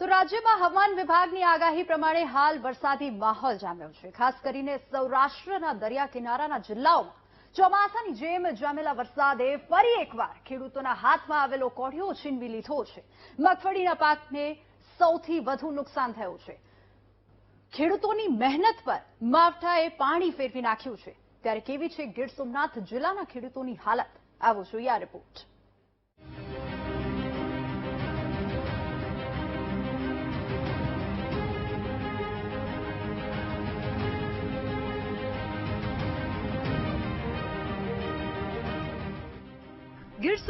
તો રાજ્યમાં હવામાન વિભાગની આગાહી પ્રમાણે હાલ વરસાદી માહોલ જામ્યો છે. ખાસ કરીને સૌરાષ્ટ્રના દરિયા કિનારાના જિલ્લાઓમાં ચોમાસાની જેમ જામેલા વરસાદે ફરી એકવાર ખેડૂતોના હાથમાં આવેલો કોઢિયો છીનવી લીધો છે. મગફળીના પાકને સૌથી વધુ નુકસાન થયું છે. ખેડૂતોની મહેનત પર માવઠાએ પાણી ફેરવી નાખ્યું છે. ત્યારે કેવી છે ગીર સોમનાથ જિલ્લાના ખેડૂતોની હાલત? આવો જોઈએ આ રિપોર્ટ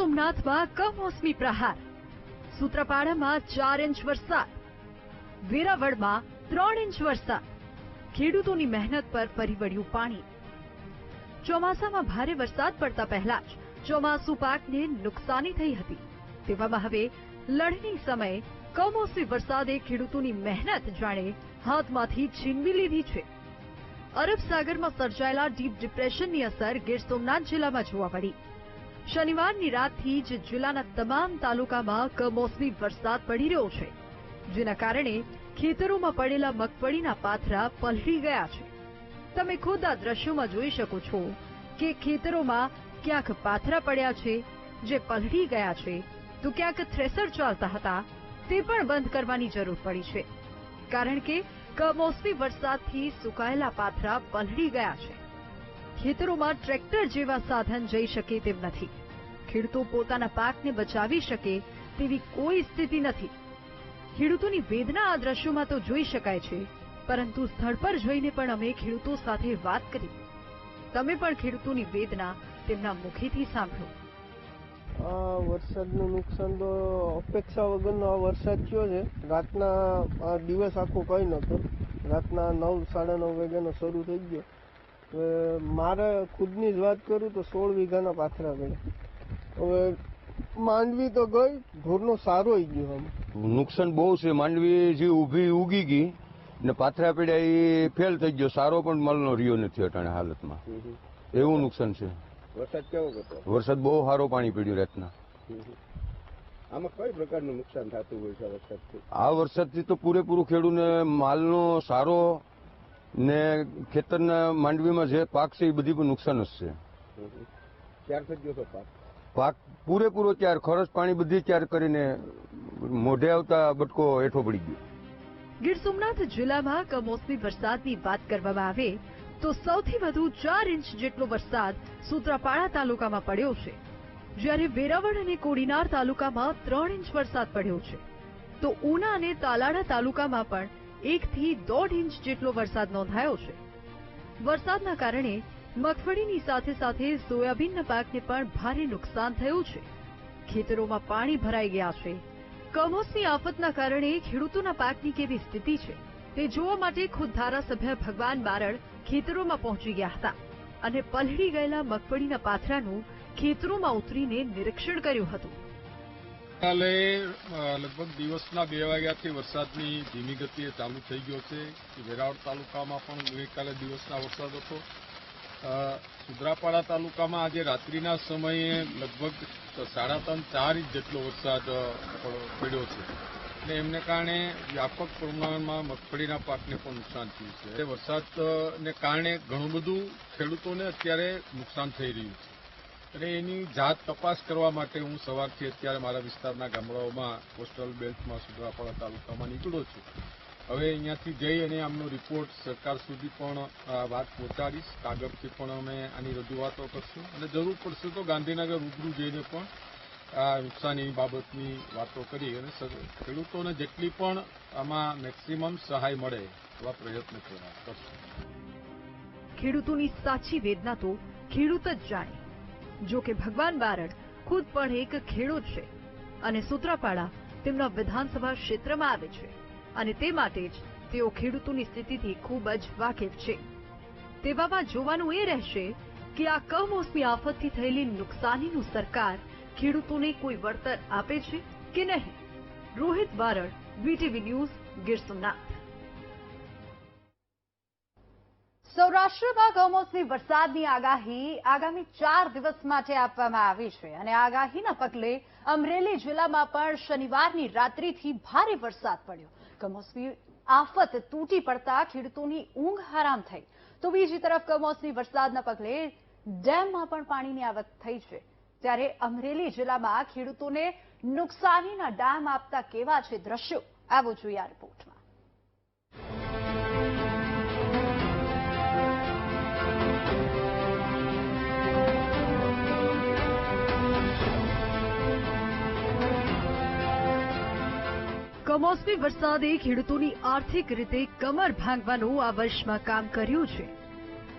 સોમનાથમાં કમોસમી પ્રહાર. સૂત્રપાડામાં ચાર ઇંચ વરસાદ. વેરાવળમાં ત્રણ ઇંચ વરસાદ. ખેડૂતોની મહેનત પર ફરી પાણી. ચોમાસામાં ભારે વરસાદ પડતા પહેલા જ ચોમાસુ પાકને નુકસાની થઈ હતી. તેવામાં હવે લણણી સમયે કમોસમી વરસાદે ખેડૂતોની મહેનત જાણે હાથમાંથી છીનવી લીધી છે. અરબ સાગરમાં સર્જાયેલા ડીપ ડિપ્રેશનની અસર ગીર સોમનાથ જિલ્લામાં જોવા મળી. શનિવારની રાતથી જ જિલ્લાના તમામ તાલુકામાં કમોસમી વરસાદ પડી રહ્યો છે, જેના કારણે ખેતરોમાં પડેલા મગફળીના પાથરા પલળી ગયા છે. તમે ખુદ આ દ્રશ્યોમાં જોઈ શકો છો કે ખેતરોમાં ક્યાંક પાથરા પડ્યા છે, જે પલળી ગયા છે, તો ક્યાંક થ્રેસર ચાલતા હતા, તે પણ બંધ કરવાની જરૂર પડી છે. કારણ કે કમોસમી વરસાદથી સુકાયેલા પાથરા પલળી ગયા છે. ખેતરોમાં ટ્રેક્ટર જેવા સાધન જઈ શકે તેમ નથી. ખેડૂતો પોતાના પાકને બચાવી શકે તેવી કોઈ સ્થિતિ નથી. ખેડૂતોની વેદના આ દ્રશ્યોમાં તો જોઈ શકાય છે, પરંતુ સ્થળ પર જઈને પણ અમે ખેડૂતો સાથે વાત કરી. તમે પણ ખેડૂતોની વેદના તેમના મુખેથી સાંભળો. આ વરસાદનું નુકસાન તો અપેક્ષા વગરનો આ વરસાદ થયો છે. રાતના દિવસ આખો કઈ નહોતો. રાતના નવ, સાડા નવ વાગ્યાનો શરૂ થઈ ગયો. મારે ખુદની જ વાત કરું તો સોળ વીઘાના પાથરા ગયા હવે માંડવી તો ગઈ ઢોરનો સારો આવી ગયો આમ. નુકસાન બહુ છે. માંડવી જે ઊભી ઉગી ગઈ ને પાથરા પડ્યા એ ફેલ થઈ ગયો. સારો પણ મળનો રહ્યો નથી અટાણે હાલતમાં. એવું નુકસાન છે. વરસાદ કેવો હતો? વરસાદ બહુ સારો પાણી પડ્યું રાતના. આમાં કઈ પ્રકારનું નુકસાન થતું હોય છે વરસાદથી? આ વરસાદથી તો પૂરેપૂરું ખેડૂને માલનો સારો ને ખેતરના માંડવીમાં જે પાક છે એ બધી પણ નુકસાન જ છે. ત્યાર થઈ ગયો પાક? પાક પૂરેપૂરો ત્યાર ખરચ પાણી બધી ત્યાર કરીને મોઢે આવતા બટકો હેઠો પડી ગયો. ગીર સોમનાથ જિલ્લામાં કમોસમી વરસાદની વાત કરવામાં આવે તો સૌથી વધુ ચાર ઇંચ જેટલો વરસાદ સુત્રાપાડા તાલુકામાં પડ્યો છે. જ્યારે વેરાવળ અને કોડીનાર તાલુકામાં ત્રણ ઇંચ વરસાદ પડ્યો છે. તો ઉના અને તાલાડા તાલુકામાં પણ એકથી દોઢ ઇંચ જેટલો વરસાદ નોંધાયો છે. વરસાદના કારણે મગફળીની સાથે સાથે સોયાબીનના પાકને પણ ભારે નુકસાન થયું છે. ખેતરોમાં પાણી ભરાઈ ગયા છે. કમોસમી આફતના કારણે ખેડૂતોના પાકની કેવી સ્થિતિ છે તે જોવા માટે ખુદ ધારાસભ્ય ભગવાન બારડ ખેતરોમાં પહોંચી ગયા હતા અને પલળી ગયેલા મગફળીના પાથરાનું ખેતરોમાં ઉતરીને નિરીક્ષણ કર્યું હતું. ગઈકાલે લગભગ દિવસના બે વાગ્યાથી વરસાદની ધીમી ગતિએ ચાલુ થઈ ગયો છે. વેરાવળ તાલુકામાં પણ ગઈકાલે દિવસના વરસાદ હતો. સુદ્રાપાડા તાલુકામાં આજે રાત્રિના સમયે લગભગ સાડા ત્રણ, ચાર ઇંચ જેટલો વરસાદ પડ્યો છે. અને એમને કારણે વ્યાપક પ્રમાણમાં મગફળીના પાકને પણ નુકસાન થયું છે. વરસાદને કારણે ઘણું બધું ખેડૂતોને અત્યારે નુકસાન થઈ રહ્યું છે. અને એની જાત તપાસ કરવા માટે હું સવારથી અત્યારે મારા વિસ્તારના ગામડાઓમાં કોસ્ટલ બેલ્ટમાં સુદ્રાપાડા તાલુકામાં નીકળ્યો છું. હવે અહીંયાથી જઈ અને આમનો રિપોર્ટ સરકાર સુધી પણ વાત પહોંચાડીશ. કાગળથી પણ અમે આની રજૂઆતો કરશું. અને જરૂર પડશે તો ગાંધીનગર રૂબરૂ જઈને પણ આ નુકસાની બાબતની વાતો કરી અને ખેડૂતોને જેટલી પણ આમાં મેક્સિમમ સહાય મળે એવા પ્રયત્ન કરવા કરશું. ખેડૂતોની સાચી વેદના તો ખેડૂત જ જાણે. જો ભગવાન બારડ ખુદ પણ એક ખેડૂત છે અને સૂત્રાપાડા તેમના વિધાનસભા ક્ષેત્રમાં આવે છે અને તે માટે જ તેઓ ખેડૂતોની સ્થિતિથી ખૂબ જ વાકેફ છે. તેવામાં જોવાનું એ રહેશે કે આ કમોસમી આફતથી થયેલી નુકસાનીનું સરકાર ખેડૂતોને કોઈ વળતર આપે છે કે નહીં? રોહિત બારડ, વીટીવી ન્યૂઝ ગીર સોમનાથ સૌરાષ્ટ્રમાં કમોસમી વરસાદની આગાહી આગામી ચાર દિવસ માટે આપવામાં આવી છે અને આગાહીના પગલે અમરેલી જિલ્લામાં પણ શનિવારની રાત્રિથી ભારે વરસાદ પડ્યો. કમોસમી આફત તૂટી પડતા ખેડૂતોની ઊંઘ હરામ થઈ. તો બીજી તરફ કમોસમી વરસાદના પગલે ડેમમાં પણ પાણીની આવક થઈ છે. ત્યારે અમરેલી જિલ્લામાં ખેડૂતોને નુકસાનીના ડામ આપતા કેવા છે દ્રશ્યો? આવો જોઈએ આ રિપોર્ટમાં કમોસમી વરસાદે ખેડૂતોની આર્થિક રીતે કમર ભાંગવાનું આ વર્ષમાં કામ કર્યું છે.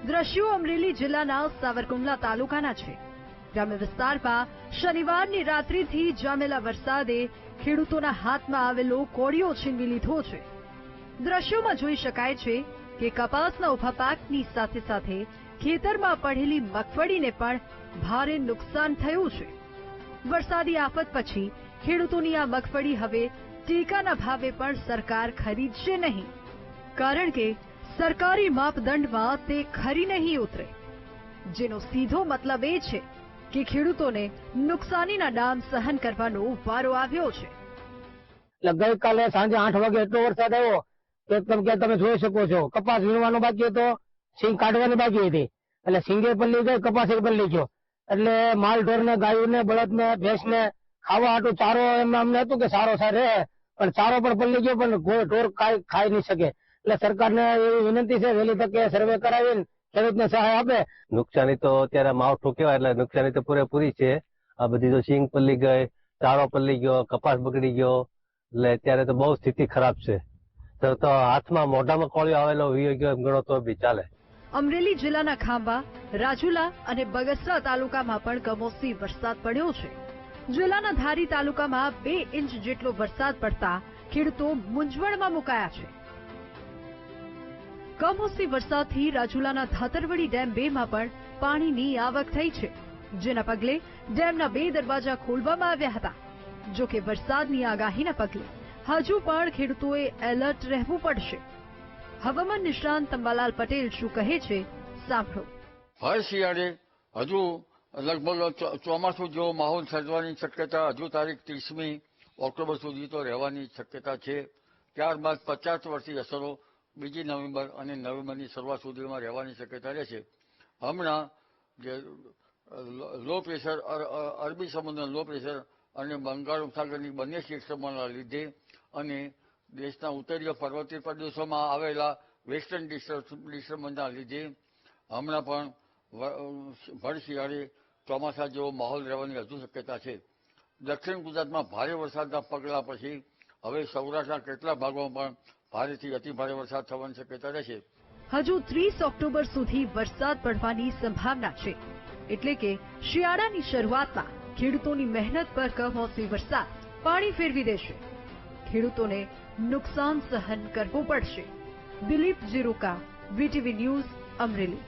દ્રશ્યો અમરેલી જિલ્લાના સાવરકુંડલા તાલુકાના છે. ગ્રામ્ય વિસ્તારમાં શનિવારની રાત્રિથી જામેલા વરસાદે ખેડૂતોના હાથમાં આવેલો કોળિયો છીનવી લીધો છે. દ્રશ્યોમાં જોઈ શકાય છે કે કપાસના ઊભા પાકની સાથે સાથે ખેતરમાં પડેલી મગફળીને પણ ભારે નુકસાન થયું છે. વરસાદી આફત પછી ખેડૂતોની આ મગફળી હવે ટેકાના ભાવે પણ સરકાર ખરીદશે નહીં. કારણ કે સરકારી માપદંડમાં તે ખરી નહીં ઉતરે. જેનો સીધો મતલબ એ છે કે ખેડૂતોને નુકસાનીના ડામ સહન કરવાનો વારો આવ્યો છે. ગઈકાલે સાંજે આઠ વાગે એટલો વરસાદ આવ્યો કે તમે તમે જોઈ શકો છો. કપાસ વીણવાનો બાકી હતો, સિંગ કાઢવાની બાકી હતી. એટલે સિંગે પણ લઈ ગયો, કપાસ પલ્લી ગયો. એટલે માલ ઢોર ને ગાયું ને બળદ ને ભેંસ ને ખાવા હાટું ચારો એમ અમને હતું કે સારો સારો રહે. પણ ચારો પણ પલ્લી ગયો પણ ઢોર ખાઈ ખાઈ નહીં શકે. એટલે સરકારને એવી વિનંતી છે વહેલી તકે સર્વે કરાવીને ખેડૂતને સહાય આપે. નુકસાની તો અત્યારે માવઠું કેવાય એટલે નુકસાની તો પૂરેપૂરી છે. આ બધી તો સિંગ પલ્લી ગઈ ચારો પલ્લી ગયો કપાસ બગડી ગયો. એટલે અત્યારે તો બહુ સ્થિતિ ખરાબ છે. તો તો હાથમાં મોઢામાં કોળિયો આવેલો વી ગયો એમ ગણો તો બી ચાલે. અમરેલી જિલ્લાના ખાંભા રાજુલા અને બગસરા તાલુકામાં પણ કમોસમી વરસાદ પડ્યો છે. જિલ્લાના ધારી તાલુકામાં બે ઇંચ જેટલો વરસાદ પડતા ખેડૂતો મૂંઝવણમાં મુકાયા છે. કમોસમી વરસાદથી રાજુલાના ધાતરવડી ડેમ બે માં પણ પાણીની આવક થઈ છે. જેના પગલે ડેમના બે દરવાજા ખોલવામાં આવ્યા હતા. જો કે વરસાદની આગાહીના પગલે હજુ પણ ખેડૂતોએ એલર્ટ રહેવું પડશે. હવામાન નિષ્ણાંત તંબાલાલ પટેલ શું કહે છે, સાંભળો. હર શિયાળે હજુ લગભગ ચોમાસું જેવો માહોલ સર્જવાની શક્યતા હજુ તારીખ ત્રીસમી ઓક્ટોબર સુધી તો રહેવાની શક્યતા છે. ત્યારબાદ પચાસ વર્ષની અસરો બીજી નવેમ્બર અને નવેમ્બરની શરૂઆત સુધીમાં રહેવાની શક્યતા રહેશે. હમણાં જે, લો- પ્રેશર, અર- અર- અરબી સમુદ્રના લો પ્રેશર અને બંગાળ ઉપસાગરની બંને શિક્ષણના લીધે અને દેશના ઉત્તરીય પર્વતીય પ્રદેશોમાં આવેલા વેસ્ટર્ન ડિસ્ટર્બન્સના લીધે હમણાં પણ ભર શિયાળે ચોમાસા જેવો માહોલ રહેવાની હજુ શક્યતા છે. દક્ષિણ ગુજરાતમાં ભારે વરસાદના પગલા પછી હવે સૌરાષ્ટ્રના કેટલાક ભાગોમાં પણ ભારેથી અતિભારે વરસાદ થવાની શક્યતા રહેશે. હજુ ત્રીસ ઓક્ટોબર સુધી વરસાદ પડવાની સંભાવના છે. એટલે કે શિયાળાની શરૂઆતમાં ખેડૂતોની મહેનત પર કમોસમી વરસાદ પાણી ફેરવી દેશે. ખેડૂતોને નુકસાન સહન કરવું પડશે. Dilip Jiruka, VTV news Amreli.